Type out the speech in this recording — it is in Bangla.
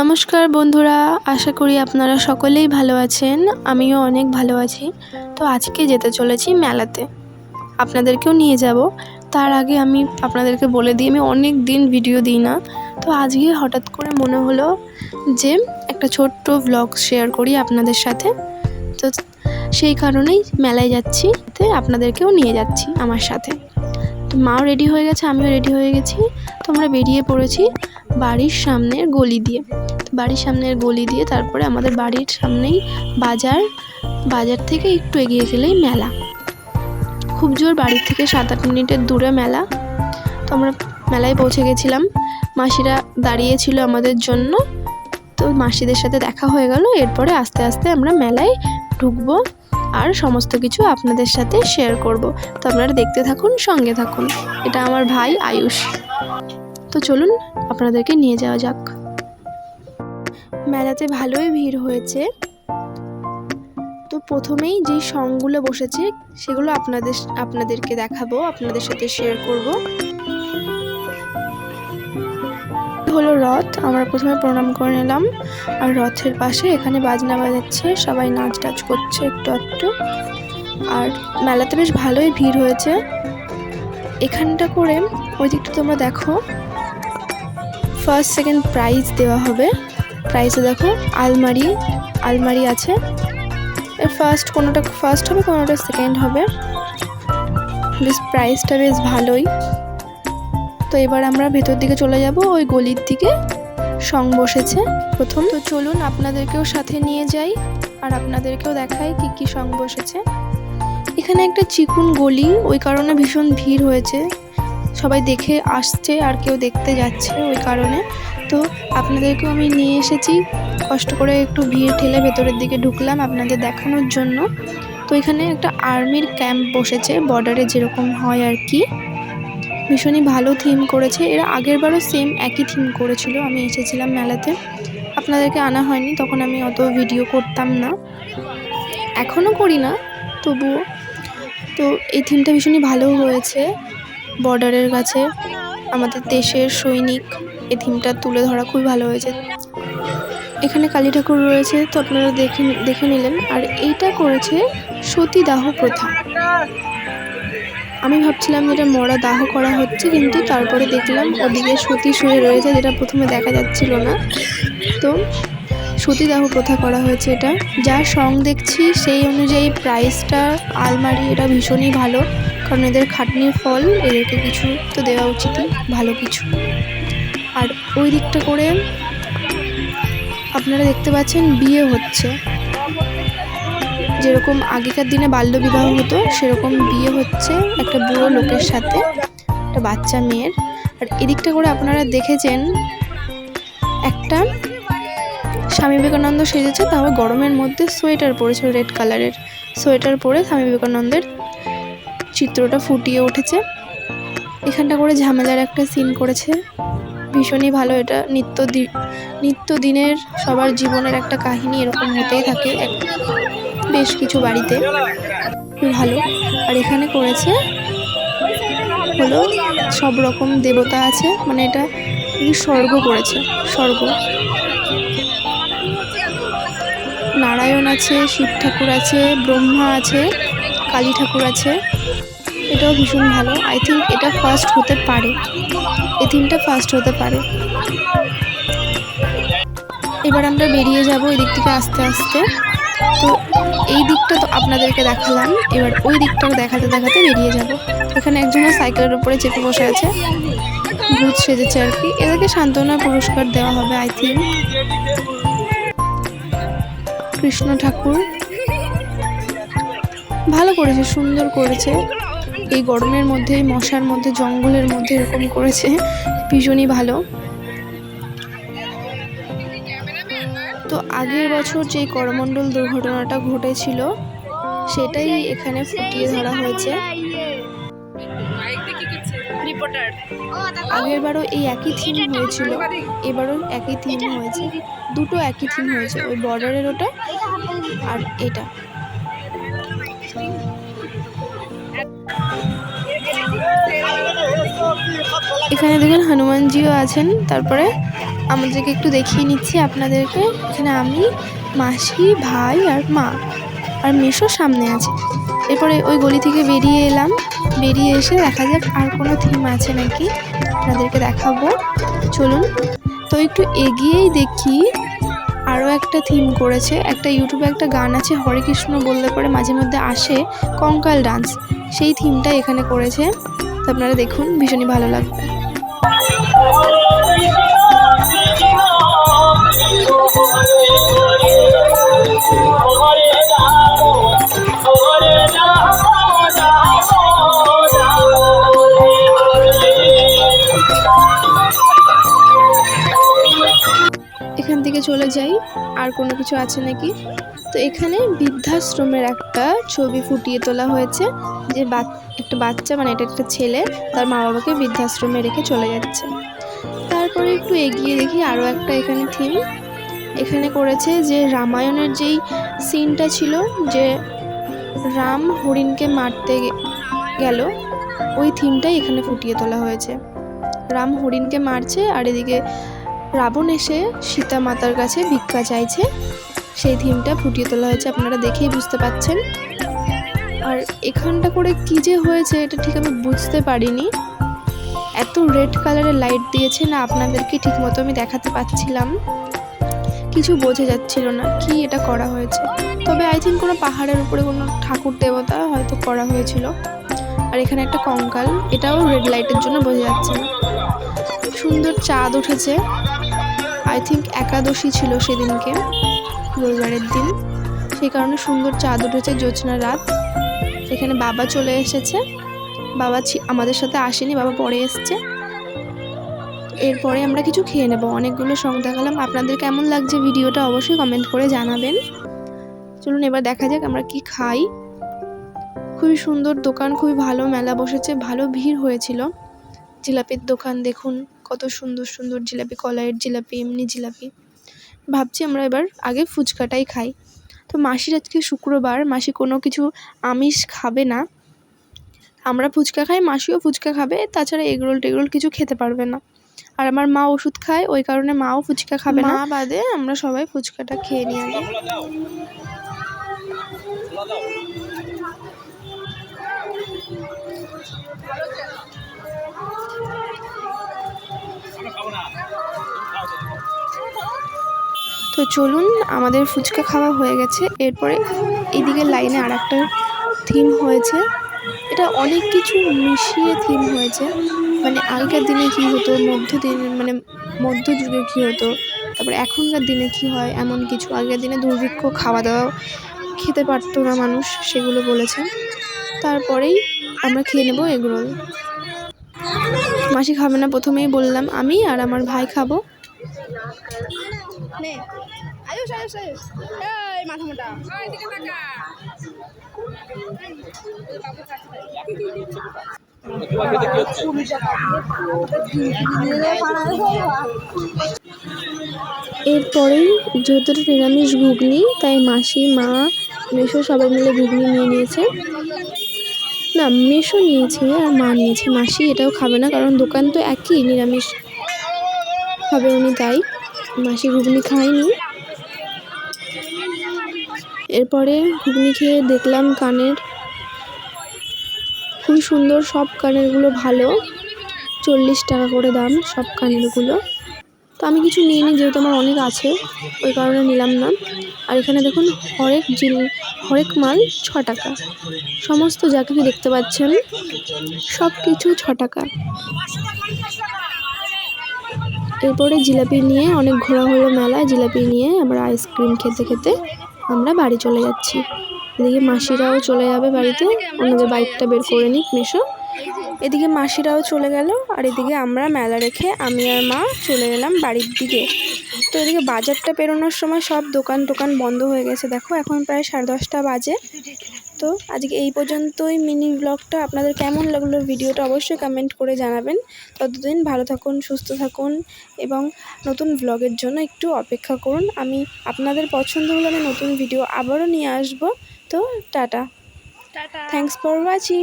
নমস্কার বন্ধুরা, আশা করি আপনারা সকলেই ভালো আছেন, আমিও অনেক ভালো আছি। তো আজকে যেতে চলেছি মেলাতে। আপনাদেরকেও নিয়ে যাব। তার আগে আমি আপনাদেরকে বলে দিই, আমি অনেক দিন ভিডিও দিই না। তো আজকে হঠাৎ করে মনে হলো যে একটা ছোট্ট ভ্লগ শেয়ার করি আপনাদের সাথে। তো সেই কারণেই মেলায় যাচ্ছি আপনাদেরকেও নিয়ে যাচ্ছি আমার সাথে। তো মাও রেডি হয়ে গেছে, আমিও রেডি হয়ে গেছি। তো আমরা বেরিয়ে পড়েছি। বাড়ির সামনের গলি দিয়ে। বাড়ির সামনের গলি দিয়ে তারপরে আমাদের বাড়ির সামনেই বাজার। বাজার থেকে একটু এগিয়ে গেলেই মেলা। খুব জোর বাড়ির থেকে সাত আট মিনিটের দূরে মেলা। তো আমরা মেলায় পৌঁছে গেছিলাম। মাসিরা দাঁড়িয়েছিল আমাদের জন্য। তো মাসিদের সাথে দেখা হয়ে গেল। এরপরে আস্তে আস্তে আমরা মেলায় ঢুকবো আর সমস্ত কিছু আপনাদের সাথে শেয়ার করব। তো আপনারা দেখতে থাকুন, সঙ্গে থাকুন। এটা আমার ভাই আয়ুষ। তো চলুন আপনাদেরকে নিয়ে যাওয়া যাক। মেলাতে ভালোই ভিড় হয়েছে। তো প্রথমেই যেই সংগুলো বসেছে, সেগুলো আপনাদের, আপনাদেরকে দেখাবো, আপনাদের সাথে শেয়ার করব। হলো রথ, আমরা প্রথমে প্রণাম করে নিলাম। আর রথের পাশে এখানে বাজনা বাজাচ্ছে, সবাই নাচ টাচ করছে একটু একটু আর মেলাতে বেশ ভালোই ভিড় হয়েছে। এখানটা করে ওই দিকটা তোমরা দেখো। ফার্স্ট সেকেন্ড প্রাইজ দেওয়া হবে। প্রাইজে দেখো, আলমারি আলমারি আছে। ফার্স্ট কোনোটা ফার্স্ট হবে, কোনোটা সেকেন্ড হবে। বেশ প্রাইসটা বেশ ভালোই। তো এবার আমরা ভেতর দিকে চলে যাব, ওই গলির দিকে। সং বসেছে প্রথম। তো চলুন আপনাদেরকেও সাথে নিয়ে যাই, আর আপনাদেরকেও দেখাই কি কি সং বসেছে। এখানে একটা চিকুন গলি, ওই কারণে ভীষণ ভিড় হয়েছে। সবাই দেখে আসছে আর কেউ দেখতে যাচ্ছে ওই কারণে। তো আপনাদেরকেও আমি নিয়ে এসেছি। কষ্ট করে একটু ভিড় ঠেলে ভেতরের দিকে ঢুকলাম আপনাদের দেখানোর জন্য। তো এখানে একটা আর্মির ক্যাম্প বসেছে, বর্ডারে যেরকম হয় আর কি। ভীষণই ভালো থিম করেছে। এরা আগের বারও সেম একই থিম করেছিল, আমি এসেছিলাম মেলাতে। আপনাদেরকে আনা হয়নি, তখন আমি অত ভিডিও করতাম না। এখনও করি না, তবুও। তো এই থিমটা ভীষণই ভালো হয়েছে। বর্ডারের কাছে। আমাদের দেশের সৈনিক এই থিমটা তুলে ধরা খুবই ভালো হয়েছে। এখানে কালী ঠাকুর রয়েছে, তো আপনারা দেখে দেখে নিলেন। আর এইটা করেছে সতীদাহ প্রথা। আমি ভাবছিলাম যেটা মরা দাহ করা হচ্ছে, কিন্তু তারপরে দেখলাম ওদিকে সতী শুয়ে রয়েছে, যেটা প্রথমে দেখা যাচ্ছিল না। তো সতীদাহ প্রথা করা হয়েছে এটা। যা সং দেখছি, সেই অনুযায়ী প্রাইসটা আলমারি, এটা ভীষণই ভালো। কারণ এদের খাটনির ফল, এদেরকে কিছু তো দেওয়া উচিতই, ভালো কিছু। আর ওই দিকটা করে আপনারা দেখতে পাচ্ছেন, বিয়ে হচ্ছে। যেরকম আগেকার দিনে বাল্যবিবাহ হতো, সেরকম বিয়ে হচ্ছে একটা বুড়ো লোকের সাথে, একটা বাচ্চা মেয়ের। আর এদিকটা করে আপনারা দেখেছেন, একটা স্বামী বিবেকানন্দ সেজেছে, তাও গরমের মধ্যে সোয়েটার পরেছে, রেড কালারের সোয়েটার পরে স্বামী বিবেকানন্দের চিত্রটা ফুটিয়ে উঠেছে। এখানটা করে ঝামেলার একটা সিন করেছে। ভীষণই ভালো এটা। নিত্য নিত্য দিনের সবার জীবনের একটা কাহিনী এরকম হতেই থাকে বেশ কিছু বাড়িতে। ভালো। আর এখানে করেছে হলো সব রকম দেবতা আছে। মানে এটা স্বর্গ করেছে, স্বর্গ। নারায়ণ আছে, শিব ঠাকুর আছে, ব্রহ্মা আছে, কালী ঠাকুর আছে। এটাও ভীষণ ভালো। আই থিঙ্ক এটা ফার্স্ট হতে পারে। এই থিমটা ফার্স্ট হতে পারে। এবার আমরা বেরিয়ে যাব এই দিক থেকে আস্তে আস্তে। তো এই দিকটা তো আপনাদেরকে দেখালাম। এবার ওই দিকটাও দেখাতে দেখাতে বেরিয়ে যাব। এখানে একজনের সাইকেলের উপরে চেপে বসে আছে। ভূত সেজেছে আর কি। এদেরকে সান্ত্বনা পুরস্কার দেওয়া হবে আই থিঙ্ক কৃষ্ণ ঠাকুর। ভালো করেছে, সুন্দর করেছে। এই গরমের মধ্যে মশার মধ্যে জঙ্গলের মধ্যে এরকম করেছে। ভীষণই ভালো। তো আগের বছর যে করমণ্ডল দুর্ঘটনাটা ঘটেছিল সেটাই এখানে ফুটিয়ে ধরা হয়েছে। আগের বারও এই একই থিম হয়েছিল। এবারও একই থিম হয়েছে। দুটো একই থিম হয়েছে ওই বর্ডারের ওটা আর এটা। এখানে দেখুন হনুমানজিও আছেন। তারপরে আমাদেরকে একটু দেখিয়ে নিচ্ছি আপনাদেরকে। এখানে আমি, মাসি, ভাই আর মা আর মেশো সামনে আছে। এরপরে ওই গলি থেকে বেরিয়ে এলাম। বেরিয়ে এসে দেখা যাক আর কোনো থিম আছে নাকি। আপনাদেরকে দেখাবো। চলুন। তো একটু এগিয়েই দেখি, আরও একটা থিম করেছে। একটা ইউটিউবে একটা গান আছে, হরে কৃষ্ণ বললে পরে মাঝে মধ্যে আসে কঙ্কাল ডান্স সেই থিমটা এখানে করেছে। তো আপনারা দেখুন, ভীষণই ভালো লাগবে। এখান থেকে চলে যাই। আর কোনো কিছু আছে নাকি? তো এখানে বৃদ্ধাশ্রমের একটা ছবি ফুটিয়ে তোলা হয়েছে যে একটা বাচ্চা মানে এটা একটা ছেলে, তার মা বাবাকে বৃদ্ধাশ্রমে রেখে চলে যাচ্ছে। তারপরে একটু এগিয়ে দেখি আরও একটা এখানে থিম এখানে করেছে যে রামায়ণের যেই সিনটা ছিল যে রাম হরিণকে মারতে গেল, ওই থিমটাই এখানে ফুটিয়ে তোলা হয়েছে। রাম হরিণকে মারছে আর এদিকে রাবণ এসে সীতা মাতার কাছে ভিক্ষা চাইছে। সেই থিমটা ফুটিয়ে তোলা হয়েছে, আপনারা দেখেই বুঝতে পাচ্ছেন। আর এখানটা করে কি যে হয়েছে, এটা ঠিক আমি বুঝতে পারিনি। এত রেড কালারের লাইট দিয়েছে না আপনাদেরকে ঠিক মতো আমি দেখাতে পাচ্ছিলাম। কিছু বোঝা যাচ্ছিল না কি এটা করা হয়েছে। তবে আই থিঙ্ক কোনো পাহাড়ের উপরে কোনো ঠাকুর দেবতা হয়তো করা হয়েছিল। আর এখানে একটা কঙ্কাল, এটাও রেড লাইটের জন্য বোঝা যাচ্ছে না। সুন্দর চাঁদ উঠেছে। আই থিঙ্ক একাদশী ছিল সেদিনকে, রবিবারের দিন। সেই কারণে সুন্দর চাঁদ উঠেছে জ্যোৎস্না রাত। এখানে বাবা চলে এসেছে। বাবা আমাদের সাথে আসেনি, বাবা পরে এসছে। এরপরে আমরা কিছু খেয়ে নেব। অনেকগুলো সং দেখালাম। আপনাদের কেমন লাগছে ভিডিওটা অবশ্যই কমেন্ট করে জানাবেন। চলুন এবার দেখা যাক আমরা কি খাই। খুবই সুন্দর দোকান, খুবই ভালো মেলা বসেছে, ভালো ভিড় হয়েছিল। জিলাপির দোকান দেখুন, কত সুন্দর সুন্দর জিলাপি, কলাইয়ের জিলাপি, এমনি জিলাপি। ভাবছি আমরা এবার আগে ফুচকাটাই খাই। তো মাসির আজকে শুক্রবার, মাসি কোনো কিছু আমিষ খাবে না। আমরা ফুচকা খাই মাসিও ফুচকা খাবে তাছাড়া এগরোল টেগরোল কিছু খেতে পারবে না। আর আমার মা ওষুধ খায় ওই কারণে মাও ফুচকা খাবে না। বাদে আমরা সবাই ফুচকাটা খেয়ে নিয়ে তো চলুন আমাদের ফুচকা খাওয়া হয়ে গেছে। এরপরে এইদিকে লাইনে আর একটা থিম হয়েছে। এটা অনেক কিছু মিশিয়ে থিম হয়েছে। মানে আগেকার দিনে কী হতো মধ্য দিন মানে মধ্যযুগে কী হতো তারপরে এখনকার দিনে কী হয় এমন কিছু। আগের দিনে দুর্ভিক্ষ খাওয়া দাওয়া খেতে পারতো না মানুষ সেগুলো বলেছে। তারপরেই আমরা খেয়ে নেব এগরোল। মাসি খাবে না প্রথমেই বললাম আমি আর আমার ভাই খাব। মাথা মোটা। এরপরেই যেহেতু নিরামিষ ঘুগনি, তাই মাসি, মা মেশো সবাই মিলে ঘুগনি নিয়ে নিয়েছে। না মেশো নিয়েছে আর মা নিয়েছে। মাসি এটাও খাবে না, কারণ দোকান তো একই, নিরামিষ। খাবে উনি তাই। মাসি ঘুগনি খায়নি। এরপরে ঘুগনি খেয়ে দেখলাম কানের খুবই সুন্দর সব কানেরগুলো ভালো। চল্লিশ টাকা করে দাম সব কানেরগুলো। তো আমি কিছু নিইনি যেহেতু আমার অনেক আছে, ওই কারণে নিলাম না। আর এখানে দেখুন হরেক জিন, হরেক মাল ছ টাকা। সমস্ত যা কিছু দেখতে পাচ্ছেন সব কিছু ছ টাকা। এরপরে জিলাপি নিয়ে অনেক ঘোরা হলো মেলা জিলাপি নিয়ে আমরা আইসক্রিম খেতে খেতে আমরা বাড়ি চলে যাচ্ছি। এদিকে মাসিরাও চলে যাবে বাড়িতে। ওনাদের বাইকটা বের করে নিক, মেশো। এদিকে মাসিরাও চলে গেল, আর এদিকে আমরা মেলা রেখে আমি আর মা চলে গেলাম বাড়ির দিকে। তো এদিকে বাজারটা পেরোনোর সময় সব দোকান টোকান বন্ধ হয়ে গেছে। দেখো, এখন প্রায় সাড়ে দশটা বাজে। তো আজকে এই পর্যন্তই মিনি ব্লগটা। আপনাদের কেমন লাগল ভিডিওটা অবশ্যই কমেন্ট করে জানাবেন। ততদিন ভালো থাকুন সুস্থ থাকুন এবং নতুন ব্লগের জন্য একটু অপেক্ষা করুন। আমি আপনাদের পছন্দ হলে আমি নতুন ভিডিও আবারও নিয়ে আসব। তো tata. Tata. Thanks for watching